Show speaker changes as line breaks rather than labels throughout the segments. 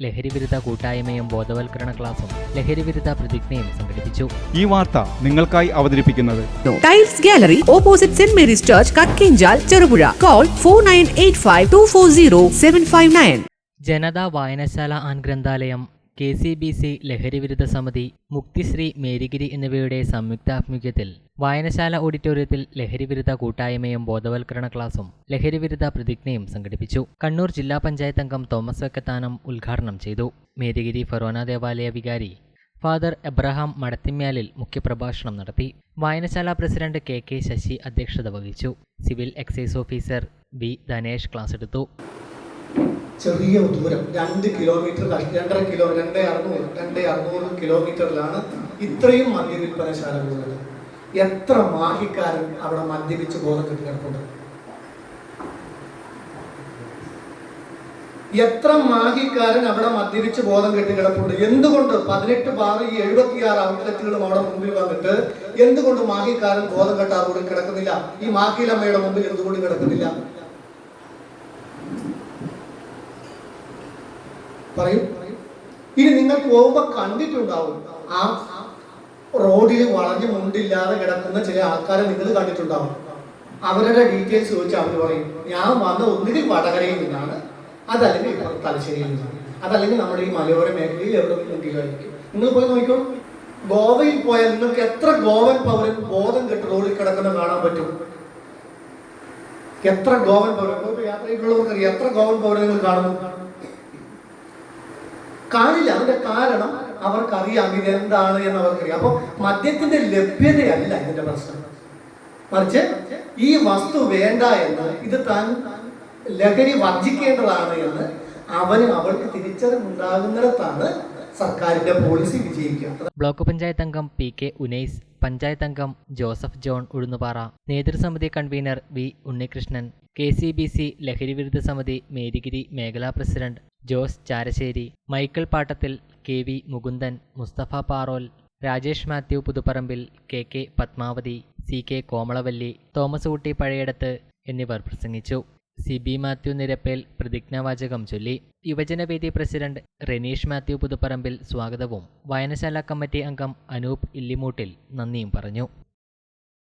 ലഹരിവിരുദ്ധ കൂട്ടായ്മയും ബോധവൽക്കരണ ക്ലാസും ലഹരിവിരുദ്ധ പ്രതിജ്ഞയും സംഘടിപ്പിച്ചു.
ഈ വാർത്ത നിങ്ങൾക്കായി അവതരിപ്പിക്കുന്നത്
tiles gallery opposite saint Mary's church Kakkinchal Cherupuzha call four nine eight five two four zero seven five nine
Janatha Vayanashala and Granthalayam K C B C ലഹരിവിരുദ്ധ സമിതി മുക്തിശ്രീ മേരിഗിരി എന്നിവയുടെ സംയുക്താഭിമുഖ്യത്തിൽ വായനശാല ഓഡിറ്റോറിയത്തിൽ ലഹരിവിരുദ്ധ കൂട്ടായ്മയും ബോധവൽക്കരണ ക്ലാസും ലഹരിവിരുദ്ധ പ്രതിജ്ഞയും സംഘടിപ്പിച്ചു. കണ്ണൂർ ജില്ലാ പഞ്ചായത്ത് അംഗം തോമസ് വെക്കത്താനം ഉദ്ഘാടനം ചെയ്തു. മേരിഗിരി ഫെറോന ദേവാലയ വികാരി ഫാദർ എബ്രഹാം മടത്തിമ്യാലിൽ മുഖ്യപ്രഭാഷണം നടത്തി. വായനശാല പ്രസിഡന്റ് കെ കെ ശശി അധ്യക്ഷത വഹിച്ചു. Civil excise officer B Dhanesh class എടുത്തു.
ചെറിയ ദൂരം. രണ്ട് കിലോമീറ്റർ രണ്ടര കിലോ രണ്ട് അറുന്നൂറ് രണ്ട് അറുന്നൂറ് കിലോമീറ്ററിലാണ് ഇത്രയും മദ്യ വിൽപ്പനശാലകളുള്ളത്. എത്ര മാഹിക്കാരൻ അവിടെ മദ്യപിച്ച് ബോധം കെട്ടി കിടപ്പുണ്ട്? എത്ര മാഹിക്കാരൻ അവിടെ മദ്യപിച്ച് ബോധം കെട്ടി കിടപ്പുണ്ട്? എന്തുകൊണ്ട് പതിനെട്ട് ബാർ ഈ എഴുപത്തിയാറ് ഔട്ട്ലെറ്റുകളും അവിടെ മുമ്പിൽ വന്നിട്ട് എന്തുകൊണ്ട് മാഹിക്കാരൻ ബോധം കെട്ടാറോട് കിടക്കുന്നില്ല? ഈ മാഹിലമ്മയുടെ മുമ്പിൽ എന്തുകൊണ്ട് കിടക്കുന്നില്ല? പറയൂ. ഇനി നിങ്ങൾ പോകുമ്പോ കണ്ടിട്ടുണ്ടാവും. ആ റോഡിൽ വളഞ്ഞ് മുണ്ടില്ലാതെ കിടക്കുന്ന ചില ആൾക്കാരെ നിങ്ങൾ കണ്ടിട്ടുണ്ടാവും. അവരുടെ ഡീറ്റെയിൽസ് ചോദിച്ചാൽ അവർ പറയും ഞാൻ വന്ന ഒന്നുകിൽ വടകരയിൽ നിന്നാണ് അതല്ലെങ്കിൽ തലശ്ശേരിയിൽ നിന്നാണ്. അതല്ലെങ്കിൽ നമ്മുടെ ഈ മലയോര മേഖലയിൽ എവിടെ ആയിരിക്കും നിങ്ങൾ പോയി നോക്കിക്കോ. ഗോവയിൽ പോയാൽ നിങ്ങൾക്ക് എത്ര ഗോവൻ പൗരൻ ബോധം കെട്ട് റോഡിൽ കിടക്കുന്ന കാണാൻ പറ്റും? എത്ര ഗോവൻ പൗരൻ? ഇപ്പോൾ യാത്രയിലുള്ളവർക്കറിയാം എത്ര ഗോവൻ പൗരൻ നിങ്ങൾ കാണുന്നു? കാണില്ല അതിന്റെ കാരണം അവർക്കറിയാം ഇത് എന്താണ് എന്ന് അവർക്കറിയാം. അപ്പൊ മദ്യത്തിന്റെ ലഭ്യതയല്ല ഇതിന്റെ പ്രശ്നം. മറിച്ച് ഈ വസ്തു വേണ്ട എന്ന് ഇത് താൻ ലഹരി വർജിക്കേണ്ടതാണ് എന്ന് അവന് അവൾക്ക് തിരിച്ചറിവുണ്ടാകുന്നിടത്താണ് സർക്കാരിന്റെ പോളിസി വിജയിക്കുക.
ബ്ലോക്ക് പഞ്ചായത്ത് അംഗം പി കെ ഉനൈസ് പഞ്ചായത്ത് അംഗം Joseph John Uzhunnupara നേതൃസമിതി convener V Unnikrishnan K C B C ലഹരിവിരുദ്ധ സമിതി മേരിഗിരി മേഖലാ president Jose Charasseri Michael Pattathil K V Mukundan Musthafa Parol Rajesh Mathew Puthupparambil K K Padmavathi C K Komalavalli Thomas Kutty Pazhayadathu എന്നിവർ പ്രസംഗിച്ചു. C B Mathew Nirappel പ്രതിജ്ഞാവാചകം ചൊല്ലി. യുവജനവേദി president Renish Mathew Puthuparambil സ്വാഗതവും. വായനശാല കമ്മിറ്റി അംഗം അനൂപ് ഇല്ലിമൂട്ടിൽ നന്ദിയും പറഞ്ഞു.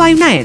five nine